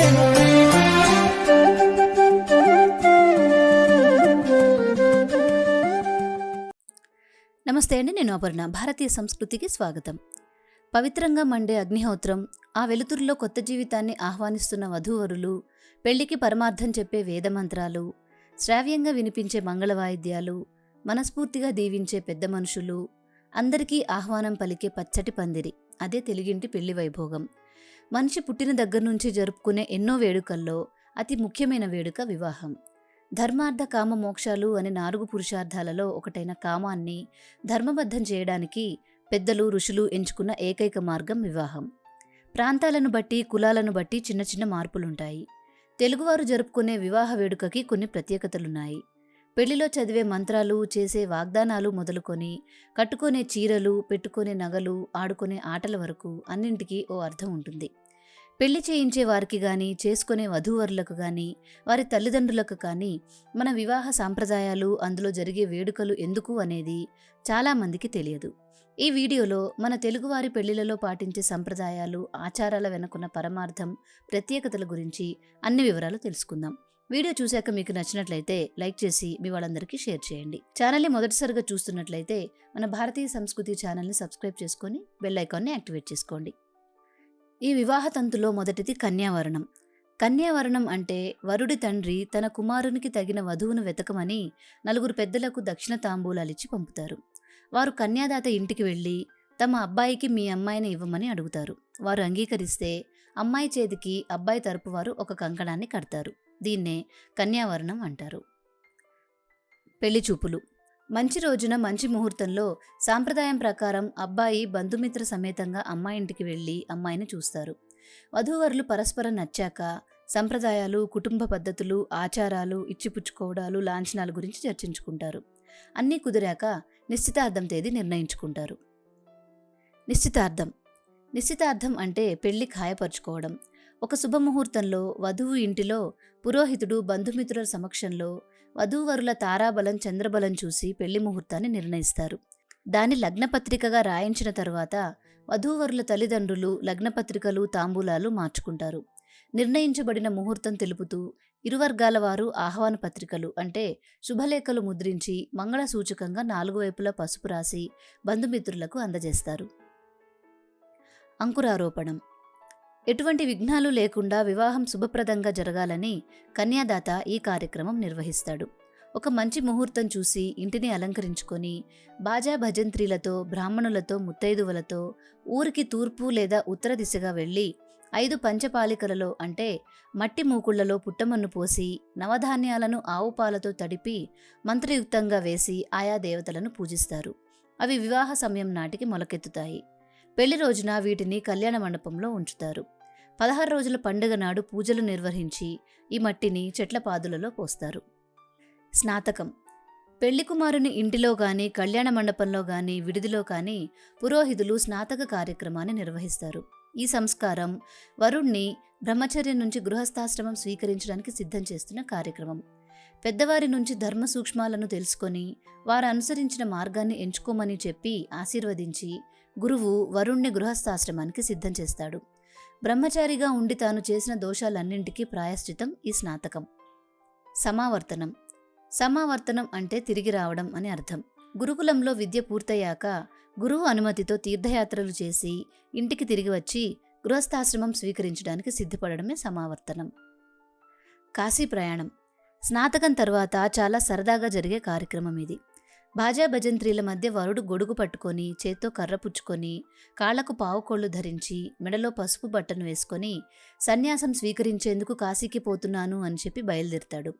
నమస్తే అండి నేను అపర్ణ. భారతీయ సంస్కృతికి స్వాగతం. పవిత్రంగా మండే అగ్నిహోత్రం ఆ వెలుతురులో కొత్త జీవితాన్ని ఆహ్వానిస్తున్న వధూవరులు పెళ్ళికి పరమార్థం చెప్పే వేదమంత్రాలు శ్రావ్యంగా వినిపించే మంగళ వాయిద్యాలు మనస్ఫూర్తిగా దీవించే పెద్ద మనుషులు అందరికీ ఆహ్వానం పలికే పచ్చటి పందిరి అదే తెలుగింటి పెళ్ళి వైభోగం. మనిషి పుట్టిన దగ్గర నుంచి జరుపుకునే ఎన్నో వేడుకల్లో అతి ముఖ్యమైన వేడుక వివాహం. ధర్మార్థ కామ మోక్షాలు అనే నాలుగు పురుషార్థాలలో ఒకటైన కామాన్ని ధర్మబద్ధం చేయడానికి పెద్దలు ఋషులు ఎంచుకున్న ఏకైక మార్గం వివాహం. ప్రాంతాలను బట్టి కులాలను బట్టి చిన్న చిన్న మార్పులుంటాయి. తెలుగువారు జరుపుకునే వివాహ వేడుకకి కొన్ని ప్రత్యేకతలున్నాయి. పెళ్ళిలో చదివే మంత్రాలు చేసే వాగ్దానాలు మొదలుకొని కట్టుకునే చీరలు పెట్టుకునే నగలు ఆడుకునే ఆటల వరకు అన్నింటికీ ఓ అర్థం ఉంటుంది. పెళ్ళి చేయించే వారికి కానీ చేసుకునే వధూవరులకు కానీ వారి తల్లిదండ్రులకు కానీ మన వివాహ సాంప్రదాయాలు అందులో జరిగే వేడుకలు ఎందుకు అనేది చాలామందికి తెలియదు. ఈ వీడియోలో మన తెలుగువారి పెళ్ళిలలో పాటించే సంప్రదాయాలు ఆచారాల వెనుకున్న పరమార్థం ప్రత్యేకతల గురించి అన్ని వివరాలు తెలుసుకుందాం. వీడియో చూశాక మీకు నచ్చినట్లయితే లైక్ చేసి మీ వాళ్ళందరికీ షేర్ చేయండి. ఛానల్ని మొదటిసారిగా చూస్తున్నట్లయితే మన భారతీయ సంస్కృతి ఛానల్ని సబ్స్క్రైబ్ చేసుకొని బెల్ ఐకాన్ని యాక్టివేట్ చేసుకోండి. ఈ వివాహ తంతులో మొదటిది కన్యావరణం. కన్యావరణం అంటే వరుడి తండ్రి తన కుమారునికి తగిన వధువును వెతకమని నలుగురు పెద్దలకు దక్షిణ తాంబూలాలిచ్చి పంపుతారు. వారు కన్యాదాత ఇంటికి వెళ్ళి తమ అబ్బాయికి మీ అమ్మాయిని ఇవ్వమని అడుగుతారు. వారు అంగీకరిస్తే అమ్మాయి చేతికి అబ్బాయి తరపు వారు ఒక కంకణాన్ని కడతారు. దీన్నే కన్యావరణం అంటారు. పెళ్ళి చూపులు. మంచి రోజున మంచి ముహూర్తంలో సాంప్రదాయం ప్రకారం అబ్బాయి బంధుమిత్ర సమేతంగా అమ్మాయి ఇంటికి వెళ్ళి అమ్మాయిని చూస్తారు. వధూవరులు పరస్పరం నచ్చాక సంప్రదాయాలు కుటుంబ పద్ధతులు ఆచారాలు ఇచ్చిపుచ్చుకోవడాలు లాంఛనాల గురించి చర్చించుకుంటారు. అన్నీ కుదిరాక నిశ్చితార్థం తేదీ నిర్ణయించుకుంటారు. నిశ్చితార్థం. నిశ్చితార్థం అంటే పెళ్ళి ఖాయపరుచుకోవడం. ఒక శుభముహూర్తంలో వధువు ఇంటిలో పురోహితుడు బంధుమిత్రుల సమక్షంలో వధూవరుల తారాబలం చంద్రబలం చూసి పెళ్ళి ముహూర్తాన్ని నిర్ణయిస్తారు. దాని లగ్నపత్రికగా రాయించిన తరువాత వధూవరుల తల్లిదండ్రులు లగ్నపత్రికలు తాంబూలాలు మార్చుకుంటారు. నిర్ణయించబడిన ముహూర్తం తెలుపుతూ ఇరువర్గాల వారు ఆహ్వాన పత్రికలు అంటే శుభలేఖలు ముద్రించి మంగళ సూచకంగా నాలుగు వైపులా పసుపు రాసి బంధుమిత్రులకు అందజేస్తారు. అంకురారోపణం. ఎటువంటి విఘ్నాలు లేకుండా వివాహం శుభప్రదంగా జరగాలని కన్యాదాత ఈ కార్యక్రమం నిర్వహిస్తాడు. ఒక మంచి ముహూర్తం చూసి ఇంటిని అలంకరించుకొని బాజా భజంత్రీలతో బ్రాహ్మణులతో ముత్తైదువులతో ఊరికి తూర్పు లేదా ఉత్తర దిశగా వెళ్ళి ఐదు పంచపాలికలలో అంటే మట్టి మూకుళ్ళలో పుట్టమన్ను పోసి నవధాన్యాలను ఆవు పాలతో తడిపి మంత్రయుక్తంగా వేసి ఆయా దేవతలను పూజిస్తారు. అవి వివాహ సమయం నాటికి మొలకెత్తుతాయి. పెళ్ళి రోజున వీటిని కళ్యాణ మండపంలో ఉంచుతారు. పదహారు రోజుల పండుగ నాడు పూజలు నిర్వహించి ఈ మట్టిని చెట్ల పాదులలో పోస్తారు. స్నాతకం. పెళ్ళి కుమారుని ఇంటిలో గాని కళ్యాణ మండపంలో గాని విడిదిలో కానీ పురోహితులు స్నాతక కార్యక్రమాన్ని నిర్వహిస్తారు. ఈ సంస్కారం వరుణ్ణి బ్రహ్మచర్యం నుంచి గృహస్థాశ్రమం స్వీకరించడానికి సిద్ధం చేస్తున్న కార్యక్రమం. పెద్దవారి నుంచి ధర్మ సూక్ష్మాలను తెలుసుకొని వారు అనుసరించిన మార్గాన్ని ఎంచుకోమని చెప్పి ఆశీర్వదించి గురువు వరుణ్ణి గృహస్థాశ్రమానికి సిద్ధం చేస్తాడు. బ్రహ్మచారిగా ఉండి తాను చేసిన దోషాలన్నింటికీ ప్రాయశ్చితం ఈ స్నాతకం. సమావర్తనం. సమావర్తనం అంటే తిరిగి రావడం అని అర్థం. గురుకులంలో విద్య పూర్తయ్యాక గురువు అనుమతితో తీర్థయాత్రలు చేసి ఇంటికి తిరిగి వచ్చి గృహస్థాశ్రమం స్వీకరించడానికి సిద్ధపడడమే సమావర్తనం. కాశీ ప్రయాణం. స్నాతకం తర్వాత చాలా సరదాగా జరిగే కార్యక్రమం ఇది. బాజా భజంత్రీల మధ్య వరుడు గొడుగు పట్టుకొని చేత్తో కర్ర పుచ్చుకొని కాళ్ళకు పావుకోళ్ళు ధరించి మెడలో పసుపు బట్టను వేసుకొని సన్యాసం స్వీకరించేందుకు కాశీకి పోతున్నాను అని చెప్పి బయలుదేరుతాడు.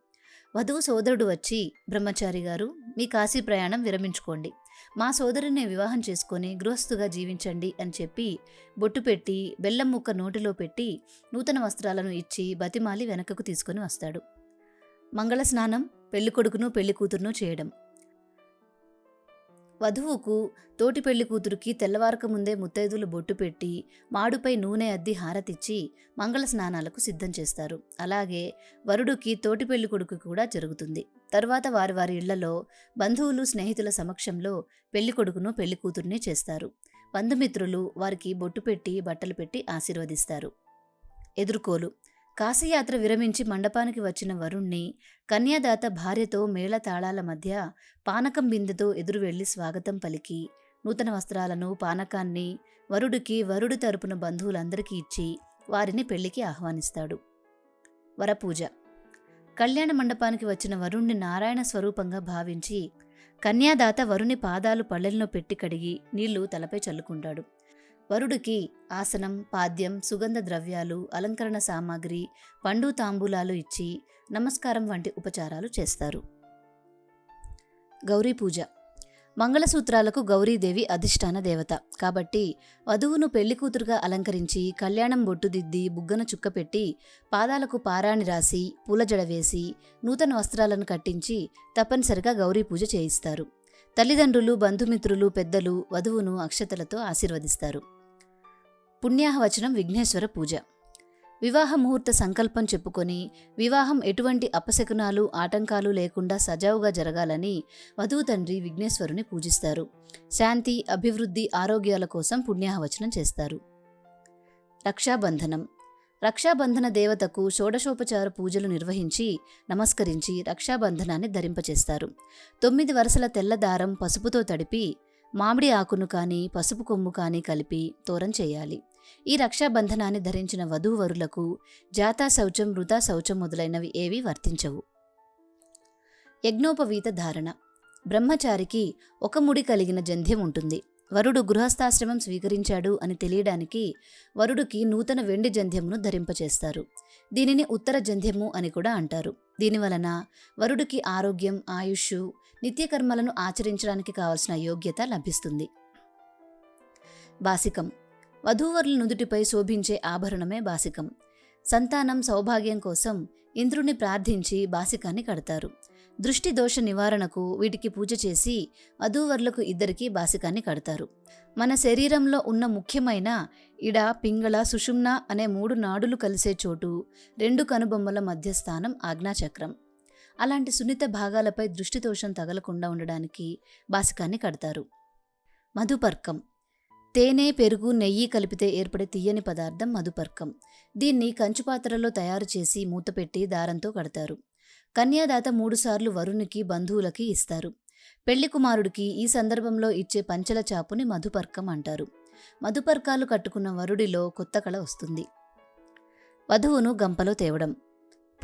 వధువు సోదరుడు వచ్చి బ్రహ్మచారి గారు మీ కాశీ ప్రయాణం విరమించుకోండి. మా సోదరుని వివాహం చేసుకొని గృహస్థుగా జీవించండి అని చెప్పి బొట్టు పెట్టి బెల్లం ముక్క నోటిలో పెట్టి నూతన వస్త్రాలను ఇచ్చి బతిమాలి వెనకకు తీసుకొని వస్తాడు. మంగళ స్నానం పెళ్ళి కొడుకును పెళ్ళి కూతురును చేయడం. వధువుకు తోటి పెళ్ళి కూతురికి తెల్లవారక ముందే ముత్తైదులు బొట్టు పెట్టి మాడుపై నూనె అద్ది హారతిచ్చి మంగళ స్నానాలకు సిద్ధం చేస్తారు. అలాగే వరుడుకి తోటి పెళ్ళి కొడుకు కూడా జరుగుతుంది. తర్వాత వారి వారి ఇళ్ళలో బంధువులు స్నేహితుల సమక్షంలో పెళ్ళి కొడుకును పెళ్ళి కూతుర్ని చేస్తారు. బంధుమిత్రులు వారికి బొట్టు పెట్టి బట్టలు పెట్టి ఆశీర్వదిస్తారు. ఎదుర్కోలు. కాశీయాత్ర విరమించి మండపానికి వచ్చిన వరుణ్ణి కన్యాదాత భార్యతో మేళతాళాల మధ్య పానకం బిందెతో ఎదురు వెళ్ళి స్వాగతం పలికి. నూతన వస్త్రాలను పానకాన్ని వరుడికి వరుడి తరపున బంధువులందరికీ ఇచ్చి వారిని పెళ్ళికి ఆహ్వానిస్తాడు. వరపూజ. కళ్యాణ మండపానికి వచ్చిన వరుణ్ణి నారాయణ స్వరూపంగా భావించి కన్యాదాత వరుని పాదాలు పళ్ళెల్లో పెట్టి కడిగి నీళ్ళు తలపై చల్లుకుంటాడు. వరుడికి ఆసనం పాద్యం సుగంధ ద్రవ్యాలు అలంకరణ సామాగ్రి పండు తాంబూలాలు ఇచ్చి నమస్కారం వంటి ఉపచారాలు చేస్తారు. గౌరీ పూజ. మంగళసూత్రాలకు గౌరీదేవి అధిష్టాన దేవత. కాబట్టి వధువును పెళ్ళి కూతురుగా అలంకరించి కళ్యాణం బొట్టుదిద్ది బుగ్గన చుక్కపెట్టి పాదాలకు పారాణి రాసి పూలజడ వేసి నూతన వస్త్రాలను కట్టించి తప్పనిసరిగా గౌరీ పూజ చేయిస్తారు. తల్లిదండ్రులు బంధుమిత్రులు పెద్దలు వధువును అక్షతలతో ఆశీర్వదిస్తారు. పుణ్యాహవచనం విఘ్నేశ్వర పూజ. వివాహ ముహూర్త సంకల్పం చెప్పుకొని వివాహం ఎటువంటి అపశకునాలు ఆటంకాలు లేకుండా సజావుగా జరగాలని వధువు తండ్రి విఘ్నేశ్వరుని పూజిస్తారు. శాంతి అభివృద్ధి ఆరోగ్యాల కోసం పుణ్యాహవచనం చేస్తారు. రక్షాబంధనం. రక్షాబంధన దేవతకు షోడశోపచార పూజలు నిర్వహించి నమస్కరించి రక్షాబంధనాన్ని ధరింపచేస్తారు. తొమ్మిది వరుసల తెల్ల దారం పసుపుతో తడిపి మామిడి ఆకును కానీ పసుపు కొమ్ము కానీ కలిపి తోరం చేయాలి. ఈ రక్షాబంధనాన్ని ధరించిన వధూవరులకు జాతా శౌచం వృధా శౌచం మొదలైనవి ఏవీ వర్తించవు. యజ్ఞోపవీత ధారణ. బ్రహ్మచారికి ఒక ముడి కలిగిన జంధ్యం ఉంటుంది. వరుడు గృహస్థాశ్రమం స్వీకరించాడు అని తెలియడానికి వరుడికి నూతన వెండి జంధ్యమును ధరింపచేస్తారు. దీనిని ఉత్తర జంధ్యము అని కూడా అంటారు. దీనివలన వరుడికి ఆరోగ్యం ఆయుష్ నిత్యకర్మలను ఆచరించడానికి కావలసిన యోగ్యత లభిస్తుంది. బాసికం. వధూవరుల నుదుటిపై శోభించే ఆభరణమే బాసికం. సంతానం సౌభాగ్యం కోసం ఇంద్రుణ్ణి ప్రార్థించి బాసికాన్ని కడతారు. దృష్టి దోష నివారణకు వీటికి పూజ చేసి వధూవరులకు ఇద్దరికి బాసికాన్ని కడతారు. మన శరీరంలో ఉన్న ముఖ్యమైన ఇడ పింగళ సుషుమ్న అనే మూడు నాడులు కలిసే చోటు రెండు కనుబొమ్మల మధ్య స్థానం ఆజ్ఞాచక్రం. అలాంటి సున్నిత భాగాలపై దృష్టితోషం తగలకుండా ఉండడానికి బాసికాన్ని కడతారు. మధుపర్కం. తేనె పెరుగు నెయ్యి కలిపితే ఏర్పడే తీయని పదార్థం మధుపర్కం. దీన్ని కంచుపాత్రలో తయారు చేసి మూతపెట్టి దారంతో కడతారు. కన్యాదాత మూడుసార్లు వరునికి బంధువులకి ఇస్తారు. పెళ్ళి కుమారుడికి ఈ సందర్భంలో ఇచ్చే పంచల చాపుని మధుపర్కం అంటారు. మధుపర్కాలు కట్టుకున్న వరుడిలో కొత్త కళ వస్తుంది. వధువును గంపలో తేవడం.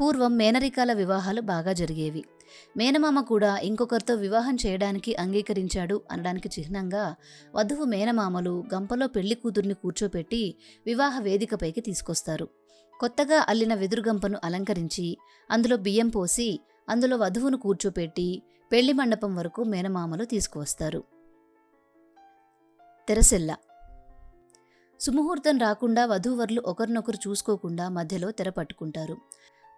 పూర్వం మేనరికాల వివాహాలు బాగా జరిగేవి. మేనమామ కూడా ఇంకొకరితో వివాహం చేయడానికి అంగీకరించాడు అనడానికి చిహ్నంగా వధువు మేనమామలు గంపలో పెళ్ళి కూతుర్ని కూర్చోపెట్టి వివాహ వేదికపైకి తీసుకొస్తారు. కొత్తగా అల్లిన వెదురుగంపను అలంకరించి అందులో బియ్యం పోసి అందులో వధువును కూర్చోపెట్టి పెళ్ళి మండపం వరకు మేనమామలు తీసుకువస్తారు. తెరసెల్ల సుముహూర్తం రాకుండా వధూవరులు ఒకరినొకరు చూసుకోకుండా మధ్యలో తెర పట్టుకుంటారు.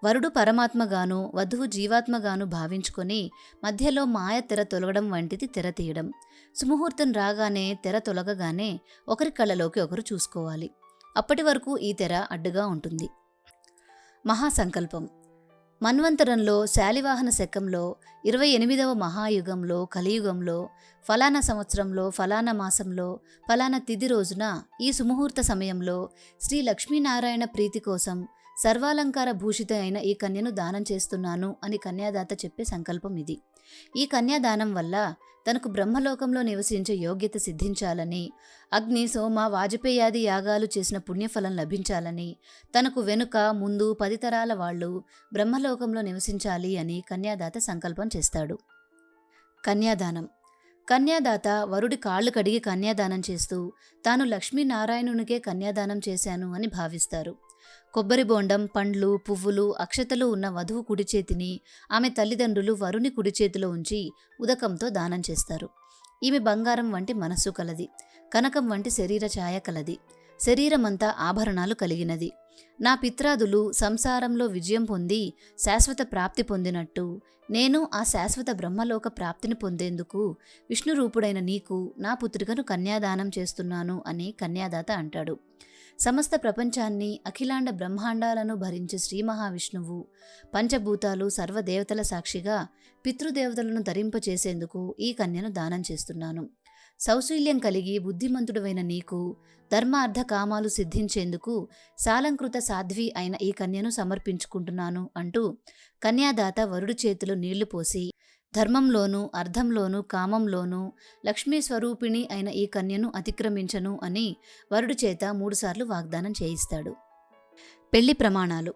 వరుడు పరమాత్మగాను వధువు జీవాత్మగాను భావించుకొని మధ్యలో మాయ తెర తొలగడం వంటిది తెర తీయడం. సుముహూర్తం రాగానే తెర తొలగగానే ఒకరి కళ్ళలోకి ఒకరు చూసుకోవాలి. అప్పటి వరకు ఈ తెర అడ్డుగా ఉంటుంది. మహాసంకల్పం. మన్వంతరంలో శాలివాహన శకంలో ఇరవై ఎనిమిదవ మహాయుగంలో కలియుగంలో ఫలానా సంవత్సరంలో ఫలానా మాసంలో ఫలానా తిథి రోజున ఈ సుముహూర్త సమయంలో శ్రీ లక్ష్మీనారాయణ ప్రీతి కోసం సర్వాలంకార భూషిత అయిన ఈ కన్యను దానం చేస్తున్నాను అని కన్యాదాత చెప్పే సంకల్పం ఇది. ఈ కన్యాదానం వల్ల తనకు బ్రహ్మలోకంలో నివసించే యోగ్యత సిద్ధించాలని అగ్ని సోమ వాజపేయాది యాగాలు చేసిన పుణ్యఫలం లభించాలని తనకు వెనుక ముందు పది తరాల వాళ్ళు బ్రహ్మలోకంలో నివసించాలి అని కన్యాదాత సంకల్పం చేస్తాడు. కన్యాదానం. కన్యాదాత వరుడి కాళ్ళు కడిగి కన్యాదానం చేస్తూ తాను లక్ష్మీనారాయణునికే కన్యాదానం చేశాను అని భావిస్తారు. కొబ్బరి బోండం పండ్లు పువ్వులు అక్షతలు ఉన్న వధువు కుడి చేతిని ఆమె తల్లిదండ్రులు వరుని కుడి చేతిలో ఉంచి ఉదకంతో దానం చేస్తారు. ఈమె బంగారం వంటి మనస్సు కలది. కనకం వంటి శరీర ఛాయ కలది. శరీరమంతా ఆభరణాలు కలిగినది. నా పిత్రాదులు సంసారంలో విజయం పొంది శాశ్వత ప్రాప్తి పొందినట్టు నేను ఆ శాశ్వత బ్రహ్మలోక ప్రాప్తిని పొందేందుకు విష్ణు రూపుడైన నీకు నా పుత్రికను కన్యాదానం చేస్తున్నాను అని కన్యాదాత అంటాడు. సమస్త ప్రపంచాన్ని అఖిలాండ బ్రహ్మాండాలను భరించే శ్రీ మహావిష్ణువు. పంచభూతాలు సర్వదేవతల సాక్షిగా పితృదేవతలను ధరింపచేసేందుకు ఈ కన్యను దానం చేస్తున్నాను. సౌశీల్యం కలిగి బుద్ధిమంతుడవైన నీకు ధర్మార్థ కామాలు సిద్ధించేందుకు సాలంకృత సాధ్వి అయిన ఈ కన్యను సమర్పించుకుంటున్నాను అంటూ కన్యాదాత వరుడు చేతిలో నీళ్ళు పోసి ధర్మంలోనూ అర్థంలోనూ కామంలోనూ లక్ష్మీ స్వరూపిణి అయిన ఈ కన్యను అతిక్రమించను అని వరుడు చేత మూడుసార్లు వాగ్దానం చేయిస్తాడు. పెళ్ళి ప్రమాణాలు.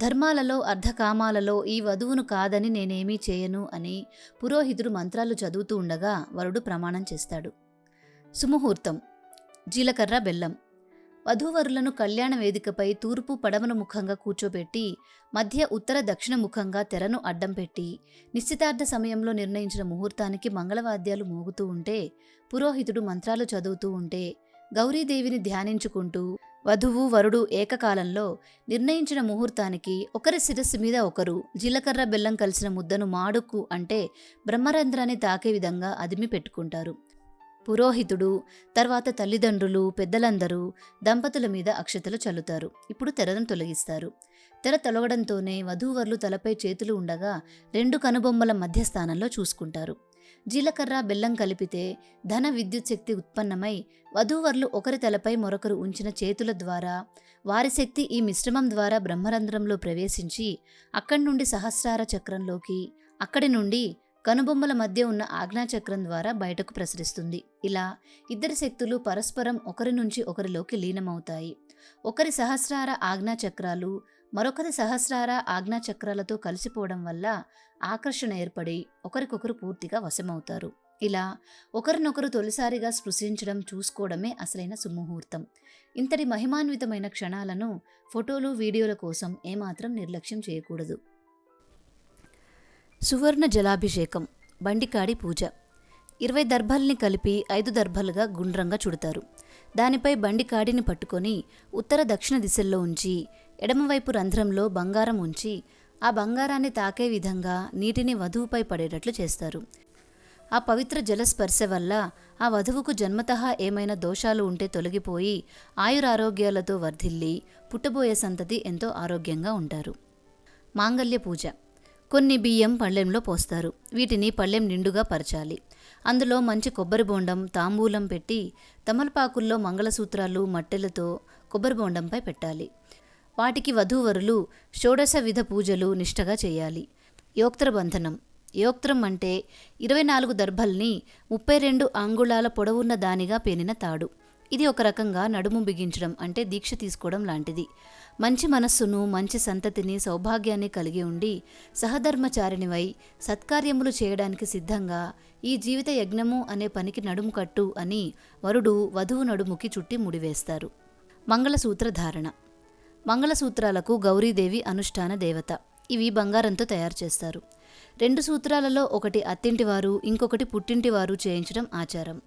ధర్మాలలో అర్ధకామాలలో ఈ వధువును కాదని నేనేమీ చేయను అని పురోహితుడు మంత్రాలు చదువుతూ ఉండగా వరుడు ప్రమాణం చేస్తాడు. సుముహూర్తం. జీలకర్ర బెల్లం. వధూవరులను కళ్యాణ వేదికపై తూర్పు పడమను ముఖంగా కూర్చోబెట్టి మధ్య ఉత్తర దక్షిణ ముఖంగా తెరను అడ్డం పెట్టి నిశ్చితార్థ సమయంలో నిర్ణయించిన ముహూర్తానికి మంగళవాద్యాలు మోగుతూ ఉంటే పురోహితుడు మంత్రాలు చదువుతూ ఉంటే గౌరీదేవిని ధ్యానించుకుంటూ వధువు వరుడు ఏకకాలంలో నిర్ణయించిన ముహూర్తానికి ఒకరి శిరస్సు మీద ఒకరు జీలకర్ర బెల్లం కలిసిన ముద్దను మాడుకు అంటే బ్రహ్మరంధ్రాన్ని తాకే విధంగా అదిమి పెట్టుకుంటారు. పురోహితుడు తర్వాత తల్లిదండ్రులు పెద్దలందరూ దంపతుల మీద అక్షతలు చల్లుతారు. ఇప్పుడు తెరను తొలగిస్తారు. తెర తొలగడంతోనే వధూవరులు తలపై చేతులు ఉండగా రెండు కనుబొమ్మల మధ్య స్థానంలో చూసుకుంటారు. జీలకర్ర బెల్లం కలిపితే ధన విద్యుత్ శక్తి ఉత్పన్నమై వధూవరులు ఒకరి తలపై మరొకరు ఉంచిన చేతుల ద్వారా వారి శక్తి ఈ మిశ్రమం ద్వారా బ్రహ్మరంధ్రంలో ప్రవేశించి అక్కడి నుండి సహస్రార చక్రంలోకి అక్కడి నుండి కనుబొమ్మల మధ్య ఉన్న ఆజ్ఞాచక్రం ద్వారా బయటకు ప్రసరిస్తుంది. ఇలా ఇద్దరి శక్తులు పరస్పరం ఒకరి నుంచి ఒకరిలోకి లీనమవుతాయి. ఒకరి సహస్రార ఆజ్ఞాచక్రాలు మరొకరి సహస్రార ఆజ్ఞాచక్రాలతో కలిసిపోవడం వల్ల ఆకర్షణ ఏర్పడి ఒకరికొకరు పూర్తిగా వశమవుతారు. ఇలా ఒకరినొకరు తొలిసారిగా స్పృశించడం చూసుకోవడమే అసలైన సుముహూర్తం. ఇంతటి మహిమాన్వితమైన క్షణాలను ఫోటోలు వీడియోల కోసం ఏమాత్రం నిర్లక్ష్యం చేయకూడదు. సువర్ణ జలాభిషేకం బండికాడి పూజ. ఇరవై దర్భల్ని కలిపి ఐదు దర్భలుగా గుండ్రంగా చుడతారు. దానిపై బండికాడిని పట్టుకొని ఉత్తర దక్షిణ దిశల్లో ఉంచి ఎడమవైపు రంధ్రంలో బంగారం ఉంచి ఆ బంగారాన్ని తాకే విధంగా నీటిని వధువుపై పడేటట్లు చేస్తారు. ఆ పవిత్ర జలస్పర్శ వల్ల ఆ వధువుకు జన్మతః ఏమైనా దోషాలు ఉంటే తొలగిపోయి ఆయురారోగ్యాలతో వర్ధిల్లి పుట్టబోయే సంతతి ఎంతో ఆరోగ్యంగా ఉంటారు. మాంగల్య పూజ. కొన్ని బియ్యం పళ్ళెంలో పోస్తారు. వీటిని పళ్ళెం నిండుగా పరచాలి. అందులో మంచి కొబ్బరి బోండం తాంబూలం పెట్టి తమలపాకుల్లో మంగళసూత్రాలు మట్టెలతో కొబ్బరి బోండంపై పెట్టాలి. వాటికి వధూవరులు షోడశ విధ పూజలు నిష్టగా చేయాలి. యోక్త్ర బంధనం. యోక్త్రం అంటే ఇరవై నాలుగు దర్భల్ని ముప్పై రెండు అంగుళాల పొడవున్న దానిగా పేనిన తాడు. ఇది ఒక రకంగా నడుము బిగించడం అంటే దీక్ష తీసుకోవడం లాంటిది. మంచి మనస్సును మంచి సంతతిని సౌభాగ్యాన్ని కలిగి ఉండి సహధర్మచారిణివై సత్కార్యములు చేయడానికి సిద్ధంగా ఈ జీవిత యజ్ఞము అనే పనికి నడుము కట్టు అని వరుడు వధువు నడుముకి చుట్టి ముడివేస్తారు. మంగళసూత్ర ధారణ మంగళసూత్రాలకు గౌరీదేవి అనుష్ఠాన దేవత. ఇవి బంగారంతో తయారు చేస్తారు. రెండు సూత్రాలలో ఒకటి అత్తింటివారు ఇంకొకటి పుట్టింటివారు చేయించడం ఆచారం.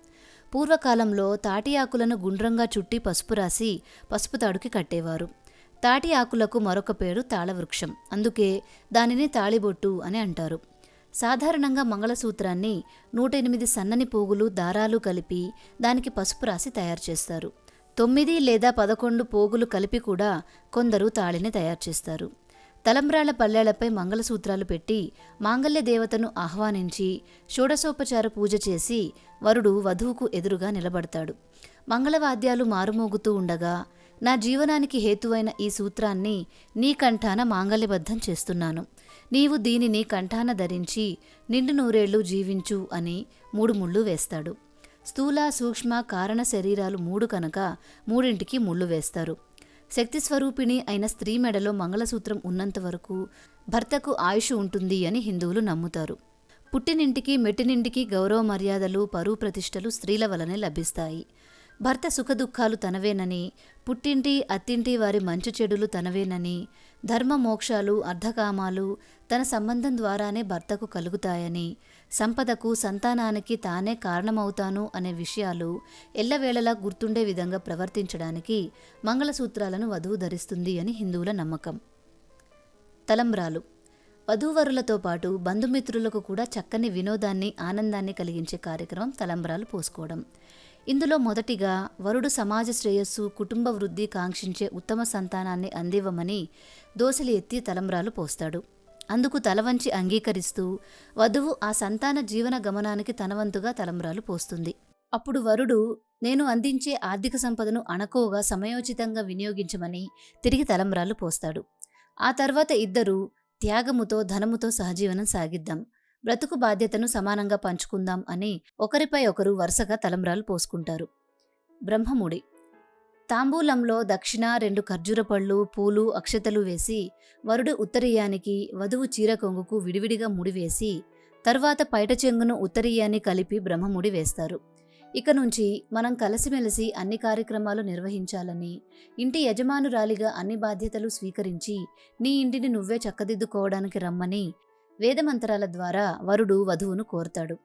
పూర్వకాలంలో తాటి ఆకులను గుండ్రంగా చుట్టి పసుపు రాసి పసుపు తాడుకి కట్టేవారు. తాటి ఆకులకు మరొక పేరు తాళవృక్షం. అందుకే దానిని తాళిబొట్టు అని అంటారు. సాధారణంగా మంగళసూత్రాన్ని నూట ఎనిమిది సన్నని పోగులు దారాలు కలిపి దానికి పసుపు రాసి తయారు చేస్తారు. తొమ్మిది లేదా పదకొండు పోగులు కలిపి కూడా కొందరు తాళిని తయారు చేస్తారు. తలంబ్రాల పల్లెలపై మంగళసూత్రాలు పెట్టి మాంగల్య దేవతను ఆహ్వానించి షోడశోపచార పూజ చేసి వరుడు వధువుకు ఎదురుగా నిలబడతాడు. మంగళవాద్యాలు మారుమోగుతూ ఉండగా నా జీవనానికి హేతువైన ఈ సూత్రాన్ని నీ కంఠాన మాంగల్యబద్ధం చేస్తున్నాను. నీవు దీనిని కంఠాన ధరించి నిండు నూరేళ్ళు జీవించు అని మూడు ముళ్ళు వేస్తాడు. స్థూల సూక్ష్మ కారణ శరీరాలు మూడు కనుక మూడింటికి ముళ్ళు వేస్తారు. శక్తి స్వరూపిణి అయిన స్త్రీ మెడలో మంగళసూత్రం ఉన్నంత వరకు భర్తకు ఆయుష్ ఉంటుంది అని హిందువులు నమ్ముతారు. పుట్టినింటికి మెట్టినింటికి గౌరవ మర్యాదలు పరువు ప్రతిష్టలు స్త్రీల వలనే లభిస్తాయి. భర్త సుఖదుఖాలు తనవేనని పుట్టింటి అత్తింటి వారి మంచు చెడులు తనవేనని ధర్మ మోక్షాలు అర్ధకామాలు తన సంబంధం ద్వారానే భర్తకు కలుగుతాయని సంపదకు సంతానానికి తానే కారణమవుతాను అనే విషయాలు ఎల్లవేళలా గుర్తుండే విధంగా ప్రవర్తించడానికి మంగళసూత్రాలను వధువు ధరిస్తుంది అని హిందువుల నమ్మకం. తలంబ్రాలు. వధూవరులతో పాటు బంధుమిత్రులకు కూడా చక్కని వినోదాన్ని ఆనందాన్ని కలిగించే కార్యక్రమం తలంబ్రాలు పోసుకోవడం. ఇందులో మొదటిగా వరుడు సమాజ శ్రేయస్సు కుటుంబ వృద్ధి కాంక్షించే ఉత్తమ సంతానాన్ని అందివ్వమని దోసలి ఎత్తి తలంబ్రాలు పోస్తాడు. అందుకు తలవంచి అంగీకరిస్తూ వధువు ఆ సంతాన జీవన గమనానికి తనవంతుగా తలంబ్రాలు పోస్తుంది. అప్పుడు వరుడు నేను అందించే ఆర్థిక సంపదను అణకువగా సమయోచితంగా వినియోగించమని తిరిగి తలంబ్రాలు పోస్తాడు. ఆ తర్వాత ఇద్దరు త్యాగముతో ధనముతో సహజీవనం సాగిద్దాం. బ్రతుకు బాధ్యతను సమానంగా పంచుకుందాం అని ఒకరిపై ఒకరు వరుసగా తలంబ్రాలు పోసుకుంటారు. బ్రహ్మముడి. తాంబూలంలో దక్షిణ రెండు ఖర్జూర పళ్ళు పూలు అక్షతలు వేసి వరుడు ఉత్తరీయానికి వధువు చీర కొంగుకు విడివిడిగా ముడివేసి తర్వాత పైట చెంగును ఉత్తరీయాన్ని కలిపి బ్రహ్మముడి వేస్తారు. ఇక నుంచి మనం కలిసిమెలిసి అన్ని కార్యక్రమాలు నిర్వహించాలని ఇంటి యజమానురాలిగా అన్ని బాధ్యతలు స్వీకరించి నీ ఇంటిని నువ్వే చక్కదిద్దుకోవడానికి రమ్మని వేదమంత్రాల ద్వారా వరుడు వధువును కోరతాడు.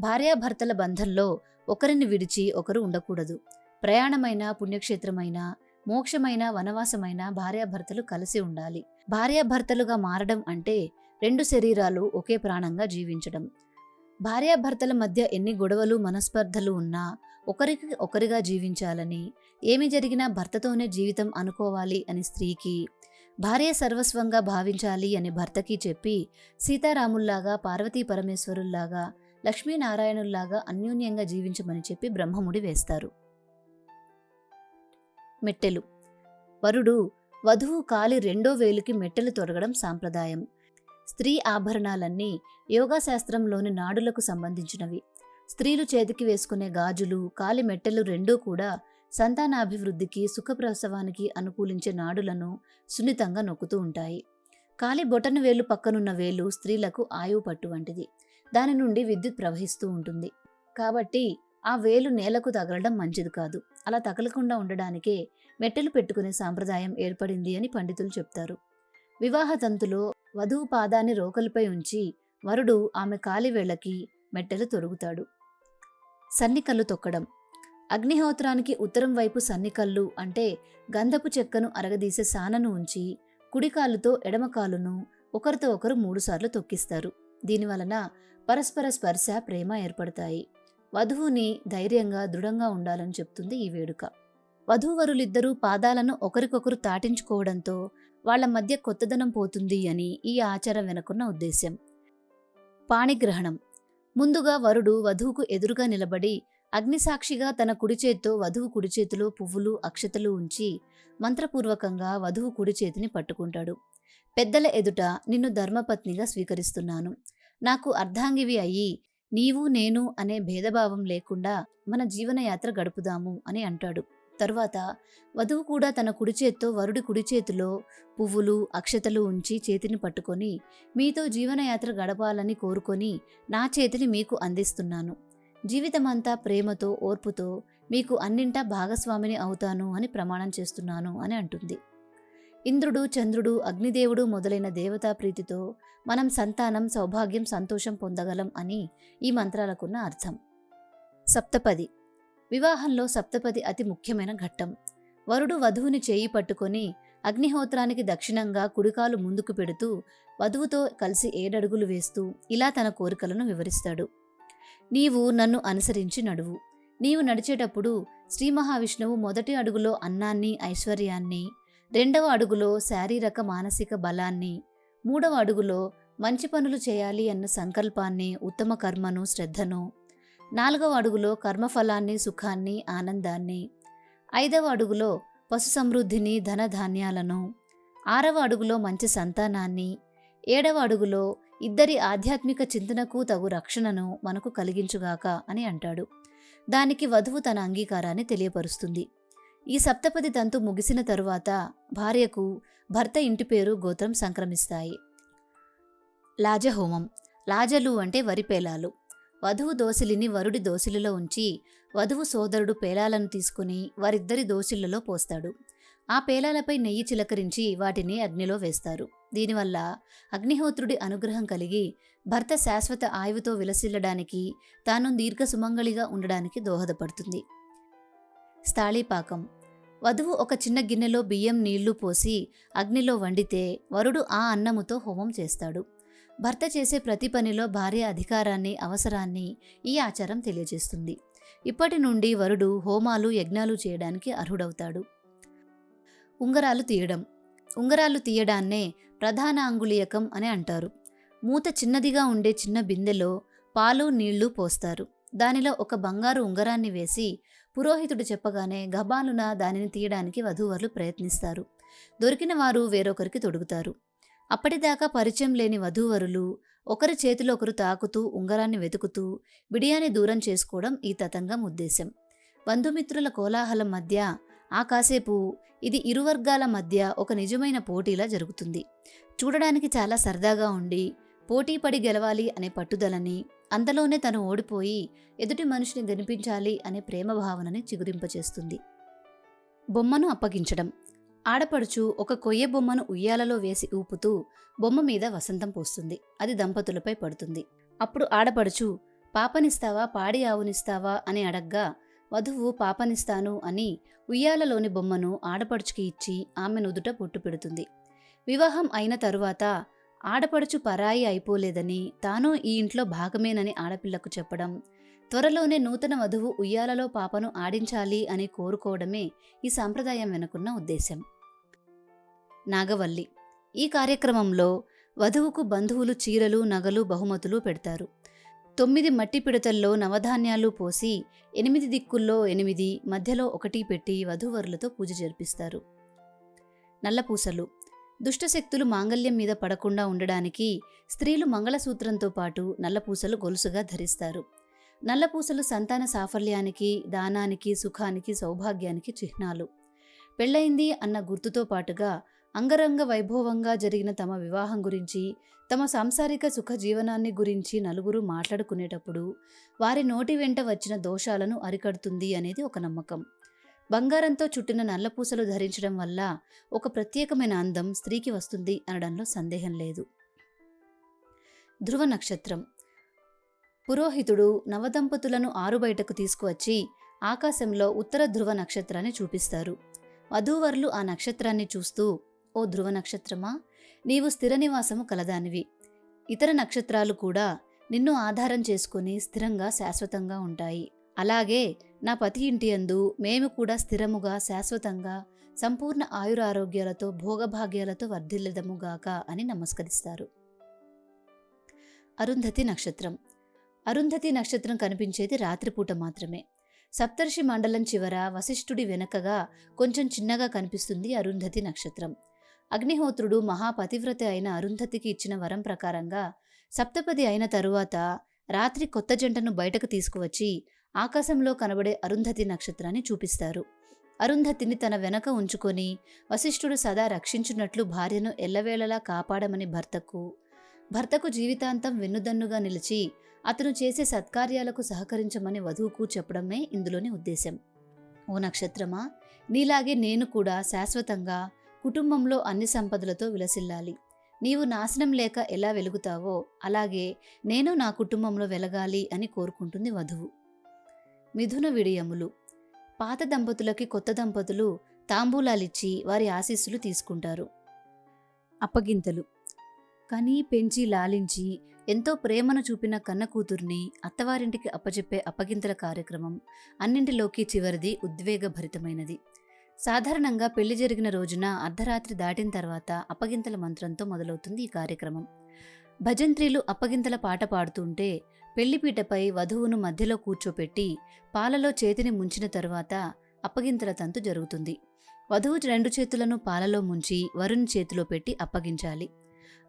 భార్యాభర్తల బంధంలో ఒకరిని విడిచి ఒకరు ఉండకూడదు. ప్రయాణమైన పుణ్యక్షేత్రమైన మోక్షమైన వనవాసమైన భార్యాభర్తలు కలిసి ఉండాలి. భార్యాభర్తలుగా మారడం అంటే రెండు శరీరాలు ఒకే ప్రాణంగా జీవించడం. భార్యాభర్తల మధ్య ఎన్ని గొడవలు మనస్పర్ధలు ఉన్నా ఒకరికి ఒకరిగా జీవించాలని ఏమి జరిగినా భర్తతోనే జీవితం అనుకోవాలి అని స్త్రీకి భార్య సర్వస్వంగా భావించాలి అని భర్తకి చెప్పి సీతారాముల్లాగా పార్వతీ పరమేశ్వరుల్లాగా లక్ష్మీనారాయణుల్లాగా అన్యోన్యంగా జీవించమని చెప్పి బ్రహ్మముడి వేస్తారు. మెట్టెలు. వరుడు వధువు కాలి రెండో వేలుకి మెట్టెలు తొడగడం సాంప్రదాయం. స్త్రీ ఆభరణాలన్నీ యోగాశాస్త్రంలోని నాడులకు సంబంధించినవి. స్త్రీలు చేతికి వేసుకునే గాజులు కాలి మెట్టెలు రెండూ కూడా సంతానాభివృద్ధికి సుఖప్రసవానికి అనుకూలించే నాడులను సున్నితంగా నొక్కుతూ ఉంటాయి. కాలి బొటన వేలు పక్కనున్న వేలు స్త్రీలకు ఆయువు పట్టు వంటిది. దాని నుండి విద్యుత్ ప్రవహిస్తూ ఉంటుంది. కాబట్టి ఆ వేలు నేలకు తగలడం మంచిది కాదు. అలా తగలకుండా ఉండడానికే మెట్టెలు పెట్టుకునే సాంప్రదాయం ఏర్పడింది అని పండితులు చెప్తారు. వివాహ తంతులో వధువు పాదాన్ని రోకలిపై ఉంచి వరుడు ఆమె కాలివేళ్ళకి మెట్టెలు తొరుగుతాడు సన్నికలు తొక్కడం. అగ్నిహోత్రానికి ఉత్తరం వైపు సన్నికల్లు అంటే గంధపు చెక్కను అరగదీసే సానను ఉంచి కుడికాలుతో ఎడమకాలును ఒకరితో ఒకరు మూడుసార్లు తొక్కిస్తారు. దీనివలన పరస్పర స్పర్శ ప్రేమ ఏర్పడతాయి. వధువుని ధైర్యంగా దృఢంగా ఉండాలని చెప్తుంది ఈ వేడుక. వధూవరులిద్దరూ పాదాలను ఒకరికొకరు తాటించుకోవడంతో వాళ్ళ మధ్య కొత్తదనం పోతుంది అని ఈ ఆచారం వెనుకున్న ఉద్దేశ్యం. పాణిగ్రహణం. ముందుగా వరుడు వధువుకు ఎదురుగా నిలబడి అగ్నిసాక్షిగా తన కుడి చేత్తో వధువు కుడి చేతిలో పువ్వులు అక్షతలు ఉంచి మంత్రపూర్వకంగా వధువు కుడి చేతిని పట్టుకుంటాడు. పెద్దల ఎదుట నిన్ను ధర్మపత్నిగా స్వీకరిస్తున్నాను. నాకు అర్ధాంగివి అయ్యి నీవు నేను అనే భేదభావం లేకుండా మన జీవనయాత్ర గడుపుదాము అని అంటాడు. తరువాత వధువు కూడా తన కుడి చేత్తో వరుడి కుడి చేతిలో పువ్వులు అక్షతలు ఉంచి చేతిని పట్టుకొని మీతో జీవనయాత్ర గడపాలని కోరుకొని నా చేతిని మీకు అందిస్తున్నాను. జీవితమంతా ప్రేమతో ఓర్పుతో మీకు అన్నింటా భాగస్వామిని అవుతాను అని ప్రమాణం చేస్తున్నాను అని అంటుంది. ఇంద్రుడు చంద్రుడు అగ్నిదేవుడు మొదలైన దేవతా ప్రీతితో మనం సంతానం సౌభాగ్యం సంతోషం పొందగలం అని ఈ మంత్రాలకున్న అర్థం. సప్తపది. వివాహంలో సప్తపది అతి ముఖ్యమైన ఘట్టం. వరుడు వధువుని చేయి పట్టుకొని అగ్నిహోత్రానికి దక్షిణంగా కుడికాలు ముందుకు పెడుతూ వధువుతో కలిసి ఏడడుగులు వేస్తూ ఇలా తన కోరికలను వివరిస్తాడు. నీవు నన్ను అనుసరించి నడువు. నీవు నడిచేటప్పుడు శ్రీ మహావిష్ణువు మొదటి అడుగులో అన్నాన్ని ఐశ్వర్యాన్ని రెండవ అడుగులో శారీరక మానసిక బలాన్ని మూడవ అడుగులో మంచి పనులు చేయాలి అన్న సంకల్పాన్ని ఉత్తమ కర్మను శ్రద్ధను నాలుగవ అడుగులో కర్మఫలాన్ని సుఖాన్ని ఆనందాన్ని ఐదవ అడుగులో పశు సమృద్ధిని ధనధాన్యాలను ఆరవ అడుగులో మంచి సంతానాన్ని ఏడవ అడుగులో ఇద్దరి ఆధ్యాత్మిక చింతనకు తగు రక్షణను మనకు కలిగించుగాక అని అంటాడు. దానికి వధువు తన అంగీకారాన్ని తెలియపరుస్తుంది. ఈ సప్తపది తంతు ముగిసిన తరువాత భార్యకు భర్త ఇంటి పేరు గోత్రం సంక్రమిస్తాయి. లాజహోమం. లాజలు అంటే వరి పేలాలు. వధువు దోసిలిని వరుడి దోసిలిలో ఉంచి వధువు సోదరుడు పేలాలను తీసుకుని వారిద్దరి దోసిళ్ళలో పోస్తాడు. ఆ పేలాలపై నెయ్యి చిలకరించి వాటిని అగ్నిలో వేస్తారు. దీనివల్ల అగ్నిహోత్రుడి అనుగ్రహం కలిగి భర్త శాశ్వత ఆయువుతో విలసిల్లడానికి తాను దీర్ఘ సుమంగళిగా ఉండడానికి దోహదపడుతుంది. స్థాళీపాకం. వధువు ఒక చిన్న గిన్నెలో బియ్యం నీళ్ళు పోసి అగ్నిలో వండితే వరుడు ఆ అన్నముతో హోమం చేస్తాడు. భర్త చేసే ప్రతి పనిలో భార్య అధికారాన్ని అవసరాన్ని ఈ ఆచారం తెలియజేస్తుంది. ఇప్పటి నుండి వరుడు హోమాలు యజ్ఞాలు చేయడానికి అర్హుడవుతాడు. ఉంగరాలు తీయడం. ఉంగరాలు తీయడాన్నే ప్రధాన అంగుళీయకం అని అంటారు. మూత చిన్నదిగా ఉండే చిన్న బిందెలో పాలు నీళ్ళు పోస్తారు. దానిలో ఒక బంగారు ఉంగరాన్ని వేసి పురోహితుడు చెప్పగానే గబాలున దానిని తీయడానికి వధూవరులు ప్రయత్నిస్తారు. దొరికిన వారు వేరొకరికి తొడుగుతారు. అప్పటిదాకా పరిచయం లేని వధూవరులు ఒకరి చేతిలో ఒకరు తాకుతూ ఉంగరాన్ని వెతుకుతూ బిడియాన్ని దూరం చేసుకోవడం ఈ తతంగం ఉద్దేశం బంధుమిత్రుల కోలాహలం మధ్య ఆ కాసేపు ఇది ఇరు వర్గాల మధ్య ఒక నిజమైన పోటీలా జరుగుతుంది. చూడడానికి చాలా సరదాగా ఉండి పోటీపడి గెలవాలి అనే పట్టుదలని అంతలోనే తను ఓడిపోయి ఎదుటి మనిషిని గెలిపించాలి అనే ప్రేమ భావనని చిగురింపచేస్తుంది. బొమ్మను అప్పగించడం. ఆడపడుచు ఒక కొయ్య బొమ్మను ఉయ్యాలలో వేసి ఊపుతూ బొమ్మ మీద వసంతం పోస్తుంది. అది దంపతులపై పడుతుంది. అప్పుడు ఆడపడుచు పాపనిస్తావా? పాడి ఆవునిస్తావా? అని అడగ్గా వధువు పాపనిస్తాను అని ఉయ్యాలలోని బొమ్మను ఆడపడుచుకి ఇచ్చి ఆమె నుదుట పొట్టు పెడుతుంది. వివాహం అయిన తరువాత ఆడపడుచు పరాయి అయిపోలేదని తాను ఈ ఇంట్లో భాగమేనని ఆడపిల్లకు చెప్పడం త్వరలోనే నూతన వధువు ఉయ్యాలలో పాపను ఆడించాలి అని కోరుకోవడమే ఈ సాంప్రదాయం వెనుకున్న ఉద్దేశం నాగవల్లి ఈ కార్యక్రమంలో వధువుకు బంధువులు చీరలు నగలు బహుమతులు పెడతారు. తొమ్మిది మట్టి పిడతల్లో నవధాన్యాలు పోసి ఎనిమిది దిక్కుల్లో ఎనిమిది మధ్యలో ఒకటి పెట్టి వధూవరులతో పూజ జరిపిస్తారు. నల్లపూసలు. దుష్టశక్తులు మాంగల్యం మీద పడకుండా ఉండడానికి స్త్రీలు మంగళసూత్రంతో పాటు నల్లపూసలు గొలుసుగా ధరిస్తారు. నల్లపూసలు సంతాన సాఫల్యానికి దానానికి సుఖానికి సౌభాగ్యానికి చిహ్నాలు. పెళ్ళయింది అన్న గుర్తుతో పాటుగా అంగరంగ వైభవంగా జరిగిన తమ వివాహం గురించి తమ సాంసారిక సుఖ జీవనాన్ని గురించి నలుగురు మాట్లాడుకునేటప్పుడు వారి నోటి వెంట వచ్చిన దోషాలను అరికడుతుంది అనేది ఒక నమ్మకం. బంగారంతో చుట్టిన నల్లపూసలు ధరించడం వల్ల ఒక ప్రత్యేకమైన అందం స్త్రీకి వస్తుంది అనడంలో సందేహం లేదు. ధ్రువ నక్షత్రం. పురోహితుడు నవదంపతులను ఆరుబయటకు తీసుకువచ్చి ఆకాశంలో ఉత్తర ధ్రువ నక్షత్రాన్ని చూపిస్తారు. వధూవరులు ఆ నక్షత్రాన్ని చూస్తూ ఓ ధ్రువ నక్షత్రమా? నీవు స్థిర నివాసము కలదానివి. ఇతర నక్షత్రాలు కూడా నిన్ను ఆధారం చేసుకుని స్థిరంగా శాశ్వతంగా ఉంటాయి. అలాగే నా పతి ఇంటి అందు మేము కూడా స్థిరముగా శాశ్వతంగా సంపూర్ణ ఆయురారోగ్యాలతో భోగభాగ్యాలతో వర్ధిల్లదముగాక అని నమస్కరిస్తారు. అరుంధతి నక్షత్రం. అరుంధతి నక్షత్రం కనిపించేది రాత్రిపూట మాత్రమే. సప్తర్షి మండలం చివర వశిష్ఠుడి వెనకగా కొంచెం చిన్నగా కనిపిస్తుంది అరుంధతి నక్షత్రం. అగ్నిహోత్రుడు మహాపతివ్రత అయిన అరుంధతికి ఇచ్చిన వరం ప్రకారంగా సప్తపది అయిన తరువాత రాత్రి కొత్త జంటను బయటకు తీసుకువచ్చి ఆకాశంలో కనబడే అరుంధతి నక్షత్రాన్ని చూపిస్తారు. అరుంధతిని తన వెనక ఉంచుకొని వశిష్ఠుడు సదా రక్షించున్నట్లు భార్యను ఎల్లవేళలా కాపాడమని భర్తకు భర్తకు జీవితాంతం వెన్నుదన్నుగా నిలిచి అతను చేసే సత్కార్యాలకు సహకరించమని వధువుకు చెప్పడమే ఇందులోని ఉద్దేశం ఓ నక్షత్రమా నీలాగే నేను కూడా శాశ్వతంగా కుటుంబంలో అన్ని సంపదలతో విలసిల్లాలి. నీవు నాశనం లేక ఎలా వెలుగుతావో అలాగే నేను నా కుటుంబంలో వెలగాలి అని కోరుకుంటుంది వధువు. మిథున విడియములు. పాత దంపతులకి కొత్త దంపతులు తాంబూలాలిచ్చి వారి ఆశీస్సులు తీసుకుంటారు. అప్పగింతలు. కని పెంచి లాలించి ఎంతో ప్రేమను చూపిన కన్న కూతుర్ని అత్తవారింటికి అప్పచెప్పే అప్పగింతల కార్యక్రమం అన్నింటిలోకి చివరిది ఉద్వేగభరితమైనది. సాధారణంగా పెళ్ళి జరిగిన రోజున అర్ధరాత్రి దాటిన తర్వాత అప్పగింతల మంత్రంతో మొదలవుతుంది ఈ కార్యక్రమం. భజంత్రీలు అప్పగింతల పాట పాడుతుంటే పెళ్ళిపీటపై వధువును మధ్యలో కూర్చోపెట్టి పాలలో చేతిని ముంచిన తరువాత అప్పగింతల తంతు జరుగుతుంది. వధువు రెండు చేతులను పాలలో ముంచి వరుని చేతిలో పెట్టి అప్పగించాలి.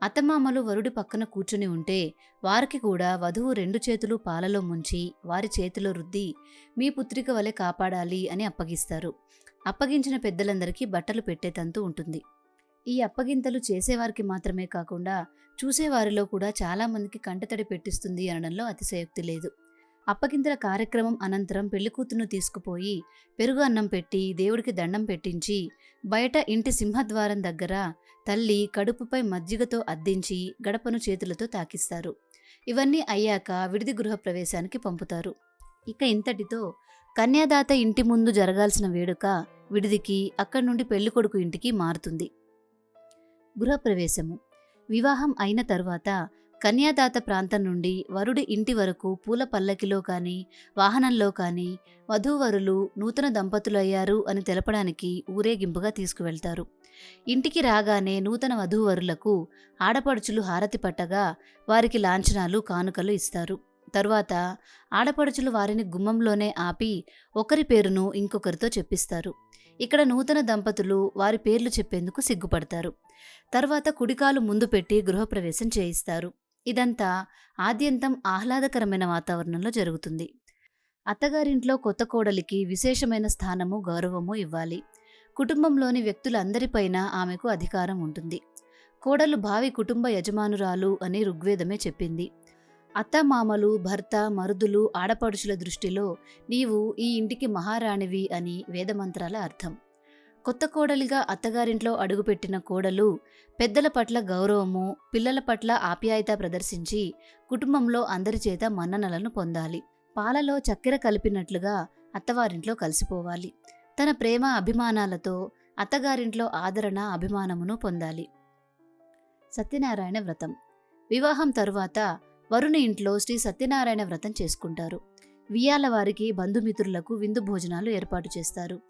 అత్తమామలు వరుడి పక్కన కూర్చుని ఉంటే వారికి కూడా వధువు రెండు చేతులు పాలలో ముంచి వారి చేతిలో రుద్ది మీ పుత్రిక వలె కాపాడాలి అని అప్పగిస్తారు. అప్పగించిన పెద్దలందరికీ బట్టలు పెట్టే తంతు ఉంటుంది. ఈ అప్పగింతలు చేసేవారికి మాత్రమే కాకుండా చూసేవారిలో కూడా చాలామందికి కంటతడి పెట్టిస్తుంది అనడంలో అతిశయోక్తి లేదు. అప్పగింతల కార్యక్రమం అనంతరం పెళ్ళికూతును తీసుకుపోయి పెరుగు అన్నం పెట్టి దేవుడికి దండం పెట్టించి బయట ఇంటి సింహద్వారం దగ్గర తల్లి కడుపుపై మజ్జిగతో అద్దించి గడపను చేతులతో తాకిస్తారు. ఇవన్నీ అయ్యాక విడిది గృహ ప్రవేశానికి పంపుతారు. ఇక ఇంతటితో కన్యాదాత ఇంటి ముందు జరగాల్సిన వేడుక విడిదికి అక్కడి నుండి పెళ్ళికొడుకు ఇంటికి మారుతుంది. గృహప్రవేశము. వివాహం అయిన తరువాత కన్యాదాత ప్రాంతం నుండి వరుడి ఇంటి వరకు పూల పల్లకిలో కానీ వాహనంలో కానీ వధూవరులు నూతన దంపతులయ్యారు అని తెలపడానికి ఊరేగింపుగా తీసుకువెళ్తారు. ఇంటికి రాగానే నూతన వధూవరులకు ఆడపడుచులు హారతి పట్టగా వారికి లాంఛనాలు కానుకలు ఇస్తారు. తరువాత ఆడపడుచులు వారిని గుమ్మంలోనే ఆపి ఒకరి పేరును ఇంకొకరితో చెప్పిస్తారు. ఇక్కడ నూతన దంపతులు వారి పేర్లు చెప్పేందుకు సిగ్గుపడతారు. తర్వాత కుడికాలు ముందు పెట్టి గృహప్రవేశం చేయిస్తారు. ఇదంతా ఆద్యంతం ఆహ్లాదకరమైన వాతావరణంలో జరుగుతుంది. అత్తగారింట్లో కొత్త కోడలికి విశేషమైన స్థానము గౌరవము ఇవ్వాలి. కుటుంబంలోని వ్యక్తులందరిపైన ఆమెకు అధికారం ఉంటుంది. కోడలు భావి కుటుంబ యజమానురాలు అని ఋగ్వేదమే చెప్పింది. అత్తమామలు భర్త మరుదులు ఆడపడుచుల దృష్టిలో నీవు ఈ ఇంటికి మహారాణివి అని వేదమంత్రాల అర్థం. కొత్త కోడలిగా అత్తగారింట్లో అడుగుపెట్టిన కోడలు పెద్దల పట్ల గౌరవము పిల్లల పట్ల ఆప్యాయత ప్రదర్శించి కుటుంబంలో అందరి చేత మన్ననలను పొందాలి. పాలలో చక్కెర కలిపినట్లుగా అత్తవారింట్లో కలిసిపోవాలి. తన ప్రేమ అభిమానాలతో అత్తగారింట్లో ఆదరణ అభిమానమును పొందాలి. సత్యనారాయణ వ్రతం. వివాహం తరువాత వరుని ఇంట్లో శ్రీ సత్యనారాయణ వ్రతం చేసుకుంటారు. వియాల వారికి బంధుమిత్రులకు విందు భోజనాలు ఏర్పాటు చేస్తారు.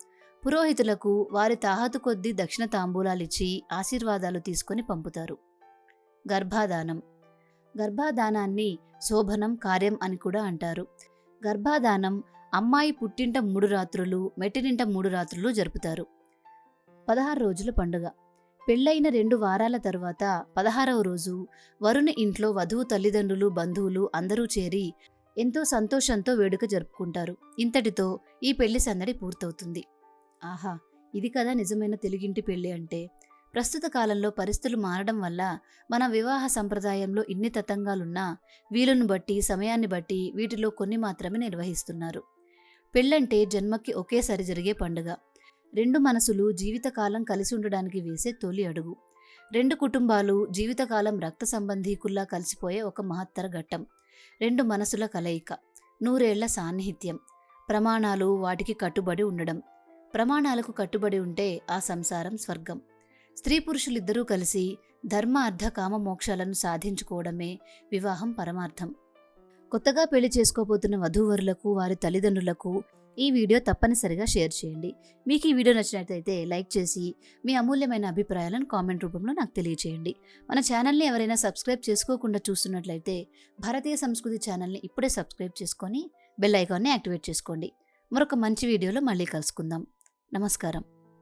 పురోహితులకు వారి తాహతు కొద్దీ దక్షిణ తాంబూలాలిచ్చి ఆశీర్వాదాలు తీసుకొని పంపుతారు. గర్భాధానం. గర్భాధానాన్ని శోభనం కార్యం అని కూడా అంటారు. గర్భాధానం అమ్మాయి పుట్టింట మూడు రాత్రులు మెట్టినింట మూడు రాత్రులు జరుపుతారు. పదహారు రోజుల పండుగ. పెళ్ళైన రెండు వారాల తరువాత పదహారవ రోజు వరుణ ఇంట్లో వధువు తల్లిదండ్రులు బంధువులు అందరూ చేరి ఎంతో సంతోషంతో వేడుక జరుపుకుంటారు. ఇంతటితో ఈ పెళ్ళి సందడి పూర్తవుతుంది. ఆహా! ఇది కదా నిజమైన తెలుగింటి పెళ్ళి అంటే. ప్రస్తుత కాలంలో పరిస్థితులు మారడం వల్ల మన వివాహ సంప్రదాయంలో ఇన్ని తతంగాలున్నా వీలును బట్టి సమయాన్ని బట్టి వీటిలో కొన్ని మాత్రమే నిర్వహిస్తున్నారు. పెళ్ళంటే జన్మకి ఒకేసారి జరిగే పండుగ. రెండు మనసులు జీవితకాలం కలిసి ఉండడానికి వేసే తొలి అడుగు. రెండు కుటుంబాలు జీవితకాలం రక్త సంబంధీకుల్లా కలిసిపోయే ఒక మహత్తర ఘట్టం. రెండు మనసుల కలయిక. నూరేళ్ళ సాన్నిహిత్యం. ప్రమాణాలు వాటికి కట్టుబడి ఉండడం. ప్రమాణాలకు కట్టుబడి ఉంటే ఆ సంసారం స్వర్గం. స్త్రీ పురుషులిద్దరూ కలిసి ధర్మ అర్ధ కామ మోక్షాలను సాధించుకోవడమే వివాహం పరమార్థం. కొత్తగా పెళ్ళి చేసుకోబోతున్న వధూవరులకు వారి తల్లిదండ్రులకు ఈ వీడియో తప్పనిసరిగా షేర్ చేయండి. మీకు ఈ వీడియో నచ్చినట్లయితే లైక్ చేసి మీ అమూల్యమైన అభిప్రాయాలను కామెంట్ రూపంలో నాకు తెలియచేయండి. మన ఛానల్ని ఎవరైనా సబ్స్క్రైబ్ చేసుకోకుండా చూస్తున్నట్లయితే భారతీయ సంస్కృతి ఛానల్ని ఇప్పుడే సబ్స్క్రైబ్ చేసుకొని బెల్ ఐకాన్ని యాక్టివేట్ చేసుకోండి. మరొక మంచి వీడియోలో మళ్ళీ కలుసుకుందాం. నమస్కారం.